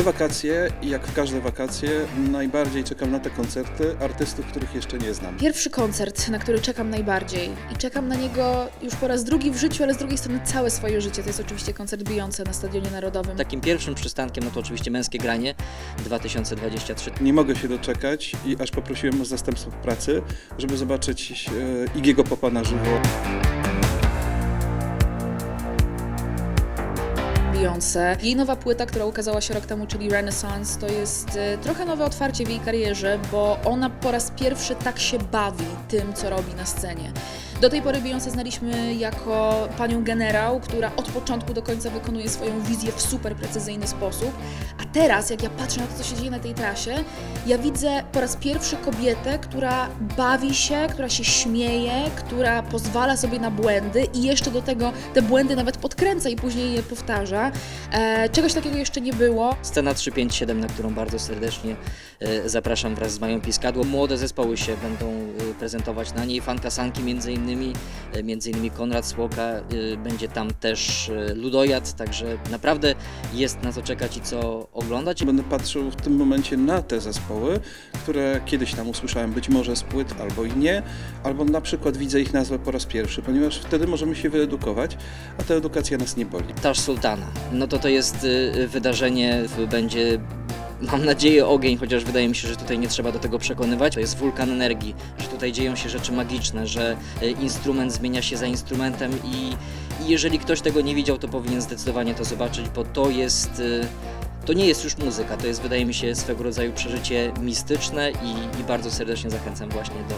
te wakacje, i jak w każde wakacje, najbardziej czekam na te koncerty artystów, których jeszcze nie znam. Pierwszy koncert, na który czekam najbardziej i czekam na niego już po raz drugi w życiu, ale z drugiej strony całe swoje życie, to jest oczywiście koncert Beyoncé na Stadionie Narodowym. Takim pierwszym przystankiem, no to oczywiście męskie granie 2023. Nie mogę się doczekać i aż poprosiłem o zastępstwo pracy, żeby zobaczyć e, Igiego Popa na żywo. Beyoncé. Jej nowa płyta, która ukazała się rok temu, czyli Renaissance, to jest e, trochę nowe otwarcie w jej karierze, bo ona po raz pierwszy tak się bawi tym, co robi na scenie. Do tej pory Beyoncé znaliśmy jako panią generał, która od początku do końca wykonuje swoją wizję w super precyzyjny sposób. A teraz, jak ja patrzę na to, co się dzieje na tej trasie, ja widzę po raz pierwszy kobietę, która bawi się, która się śmieje, która pozwala sobie na błędy i jeszcze do tego te błędy nawet podkręca i później je powtarza. E, czegoś takiego jeszcze nie było. Scena 357, na którą bardzo serdecznie e, zapraszam wraz z Mają Piskadło. Młode zespoły się będą e, prezentować na niej, fankasanki między innymi, e, między innymi Konrad Słoka, e, będzie tam też e, także naprawdę jest na co czekać i co oglądać. Będę patrzył w tym momencie na te zespoły, które kiedyś tam usłyszałem, być może z płyt albo i nie, albo na przykład widzę ich nazwę po raz pierwszy, ponieważ wtedy możemy się wyedukować, a ta edukacja nas nie boli. Taż Sultana. No to to jest y, wydarzenie, w- będzie mam nadzieję ogień, chociaż wydaje mi się, że tutaj nie trzeba do tego przekonywać. To jest wulkan energii, że tutaj dzieją się rzeczy magiczne, że y, instrument zmienia się za instrumentem i, i jeżeli ktoś tego nie widział, to powinien zdecydowanie to zobaczyć, bo to jest... To nie jest już muzyka, to jest wydaje mi się swego rodzaju przeżycie mistyczne i, i bardzo serdecznie zachęcam właśnie do,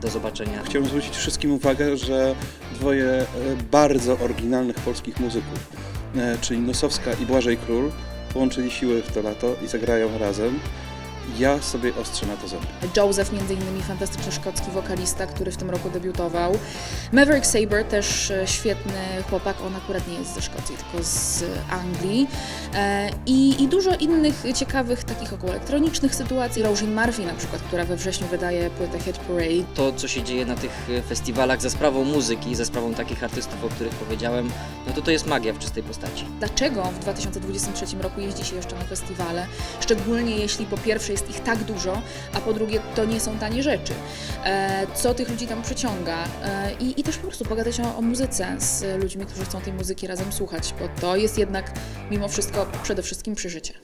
do zobaczenia. Chciałbym zwrócić wszystkim uwagę, że dwoje e, bardzo oryginalnych polskich muzyków, e, czyli Nosowska i Błażej Król, połączyli siły w to lato i zagrają razem. Ja sobie ostrzę na to zęby. Joseph, między innymi fantastyczny szkocki wokalista, który w tym roku debiutował. Maverick Saber, też e, świetny chłopak, on akurat nie jest ze Szkocji, tylko z Anglii. E, I, I dużo innych ciekawych takich około elektronicznych sytuacji. Roisin Murphy na przykład, która we wrześniu wydaje płytę Hit Parade. to, co się dzieje na tych e, festiwalach za sprawą muzyki, za sprawą takich artystów, o których powiedziałem, no to to jest magia w czystej postaci. Dlaczego w 2023 roku jeździ się jeszcze na festiwale? Szczególnie jeśli po pierwsze jest ich tak dużo, a po drugie to nie są tanie rzeczy. E, co tych ludzi tam przyciąga? E, i, I też po prostu pogadać o, o muzyce z ludźmi, którzy chcą tej muzyki razem słuchać, bo to jest jednak mimo wszystko przede wszystkim przeżycie.